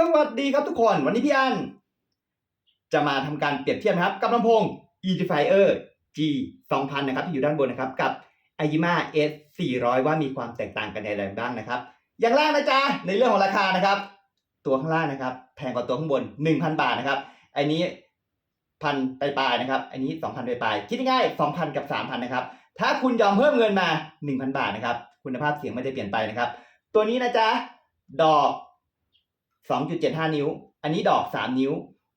สวัสดีครับทุกคนวันนี้พี่อัน จะมาทำการเปรียบเทียบนะครับ กับลำโพง Edifier G 2000นะครับที่อยู่ด้านบนนะครับ กับ a i m a S 400 ว่ามีความแตกต่างกันอย่างไรบ้างนะครับ อย่างแรกนะจ๊ะในเรื่องของราคานะครับ ตัวข้างล่างนะครับ แพงกว่าตัวข้างบน 1,000 บาทนะครับอันนี้พันปลายๆนะครับ อันนี้ 2,000ปลายๆคิดง่ายๆ2,000 กับ 3,000 นะครับ ถ้าคุณยอมเพิ่มเงินมา 1,000 บาทนะครับ คุณภาพเสียงไม่ได้เปลี่ยนไปนะครับ ตัวนี้นะจ๊ะ ดอก 2.75 นิ้ว อันนี้ดอก 3 นิ้ว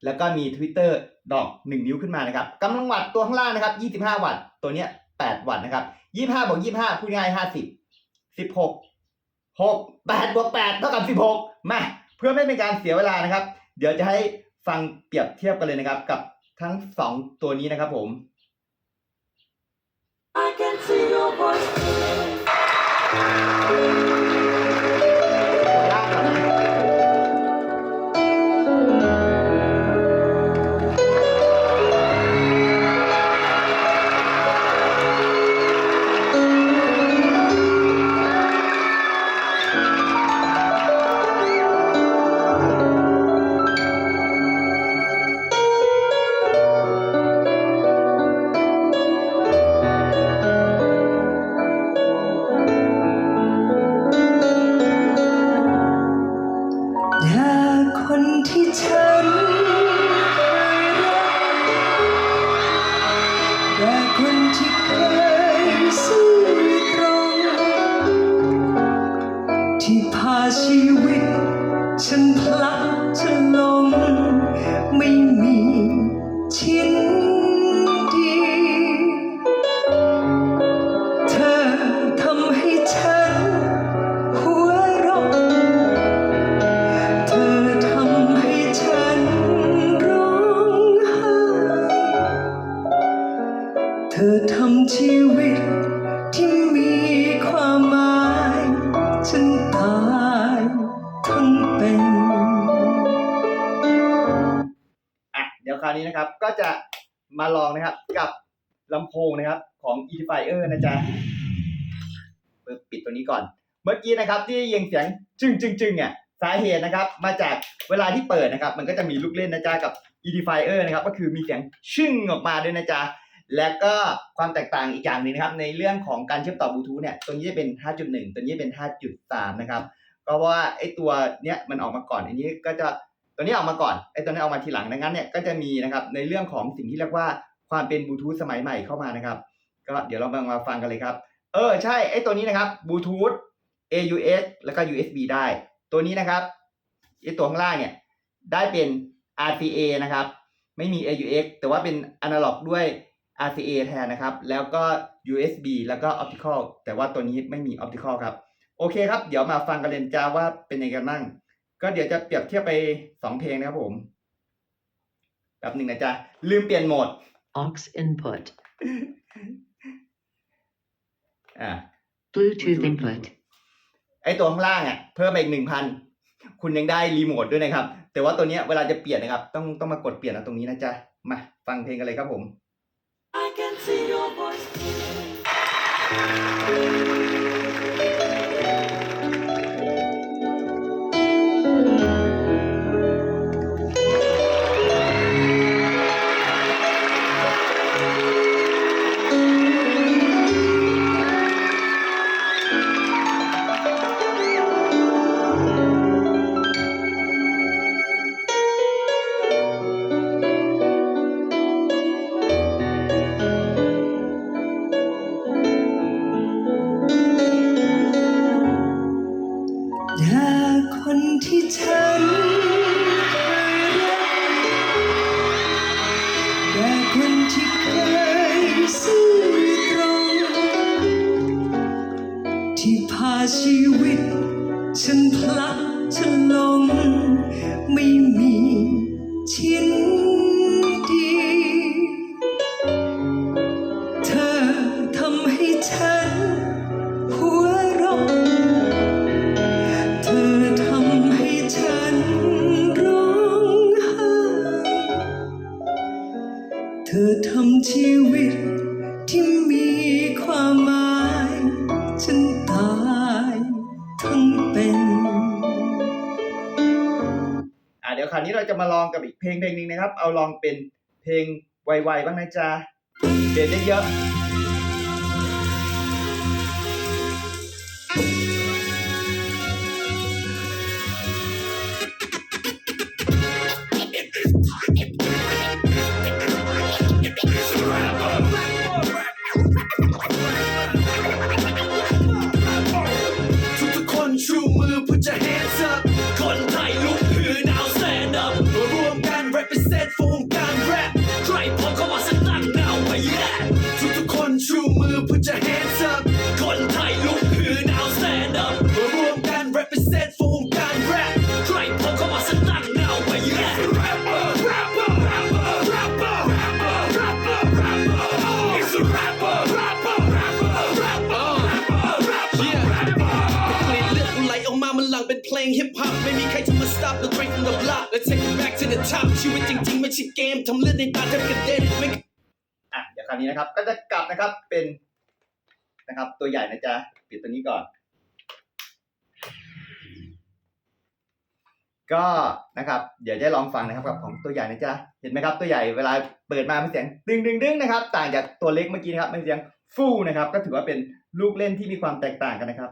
แล้วก็มี Twitter ดอก 1 นิ้วขึ้นมานะครับกำลังวัตต์ตัวข้างล่างนะครับ 25 วัตต์ ตัวเนี้ย 8 วัตต์นะครับ 25บวก25 พูดง่าย 50 16 6 8บวก8เท่ากับ 16 มา เพื่อไม่เป็นการเสียเวลานะครับ เดี๋ยวจะให้ฟังเปรียบเทียบกันเลยนะครับ กับทั้ง 2 ตัวนี้นะครับผม I can see your voice. าชีวิต ฉันพลัด นะครับ ก็จะมาลองนะครับกับลำโพงนะครับของ Edifier นะจ๊ะปิดตัวนี้ก่อน เมื่อกี้นะครับที่ยินเสียงจึงจึงจึงเนี่ยสาเหตุนะครับ มาจากเวลาที่เปิดนะครับ มันก็จะมีลูกเล่นนะจ๊ะกับ Edifier นะครับ ก็คือมีเสียงชึ่งออกมาด้วยนะจ๊ะและก็ความแตกต่างอีกอย่างหนึ่งนะครับ ในเรื่องของการเชื่อมต่อบลูทูธเนี่ยตัวนี้จะเป็น 5.1 ตัวนี้เป็น 5.3 นะครับก็เพราะว่าไอ้ตัวเนี้ยมันออกมาก่อนอันนี้ก็จะ ตัวนี้ออกมาก่อนไอ้ตัวนี้ออกมาทีหลังดังนั้นเนี่ยก็จะมีนะครับในเรื่องของสิ่งที่เรียกว่าความเป็นบลูทูธสมัยใหม่เข้ามานะครับ ก็เดี๋ยวเรามามาฟังกันเลยครับ เออใช่ไอ้ตัวนี้นะครับบลูทูธ AUX แล้วก็ USB ได้ ตัวนี้นะครับไอ้ตัวข้างล่างเนี่ยได้เป็น RCA นะครับ ไม่มี AUX แต่ว่าเป็นอนาล็อกด้วย RCA แทนนะครับ แล้วก็ USB แล้วก็ Optical แต่ว่าตัวนี้ไม่มี Optical ครับ โอเคครับ เดี๋ยวมาฟังกันเลยจ้าว่าเป็นยังไงกันบ้าง ก็เดี๋ยวจะเปรียบเทียบไปสองเพลงนะครับผมแป๊บหนึ่งนะจ๊ะ ลืมเปลี่ยนโหมด aux input, อ่า Bluetooth input, ไอตัวข้างล่างอะ เพิ่มไปอีกหนึ่งพันคุณยังได้รีโมทด้วยนะครับ แต่ว่าตัวเนี้ยเวลาจะเปลี่ยนนะครับ ต้องต้องมากดเปลี่ยนเอาตรงนี้นะจ๊ะ มาฟังเพลงกันเลยครับผม I can see your voice. อย่คนที่เคยซื่อตรง ที่พาชีวิต ฉันพลัดฉันลงไม่ เธอทำชีวิตที่มีความหมาย ฉันตายทั้งเป็นเดี๋ยวคราวนี้เราจะมาลองกับอีกเพลงเพลงหนึ่งนะครับ เอาลองเป็นเพลงไวๆบ้างนะจ๊ะเด็ดได้เยอะ headphone from the block let's take it back to the top ชีวิตจริงๆไม่ใช่เกมทำเลือดในตาแทบกระเด็นไม่อะเดี๋ยวคราวนี้นะครับ ก็จะกลับนะครับเป็นนะครับ ตัวใหญ่นะจ๊ะปิดตัวนี้ก่อน ก็นะครับ เดี๋ยวจะลองฟังนะครับกับของตัวใหญ่นะจ๊ะเห็นไหมครับ ตัวใหญ่เวลาเปิดมาเป็นเสียงดึงดึงดึงนะครับ ต่างจากตัวเล็กเมื่อกี้นะครับเป็นเสียงฟูนะครับ ก็ถือว่าเป็นลูกเล่นที่มีความแตกต่างกันนะครับ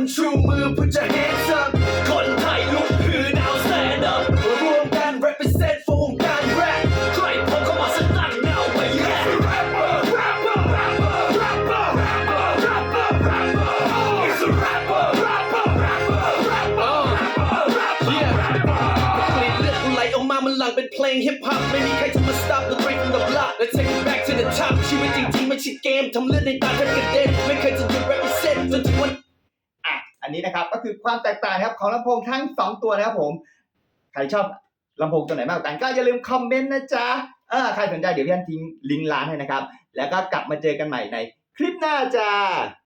ทุกๆคนชูมือ put your hands up คนไทยลุกฮือ now stand up รวมกัน represent for วงการ rap ใครพร้อมเข้ามาสนั่ง now ไป yeah rapper rapper rapper rapper rapper rapper rapper it's a rapper rapper rapper rapper rapper yeah เปลี่ยนเลือดไหลออกมามันหลังเป็นเพลงฮิปฮอปไม่มีใครจะมา stop the train from the block let's take it back to the top ชีวิตจริงๆไม่ใช่เกมทำเลือดในตาแทบกระเด็นไม่เคยจะหยุด represent จนถึงวัน อ่ะ อั นนี้นะครับ ก็คือความแตกต่างครับของลำโพงทั้งสองตัวนะครับผม ใครชอบลำโพงตัวไหนมากกว่ากันก็อย่าลืมคอมเมนต์นะจ๊ะเออใครสนใจเดี๋ยวพี่อันทิ้งลิงก์ร้านให้นะครับ แล้วก็กลับมาเจอกันใหม่ในคลิปหน้าจ้า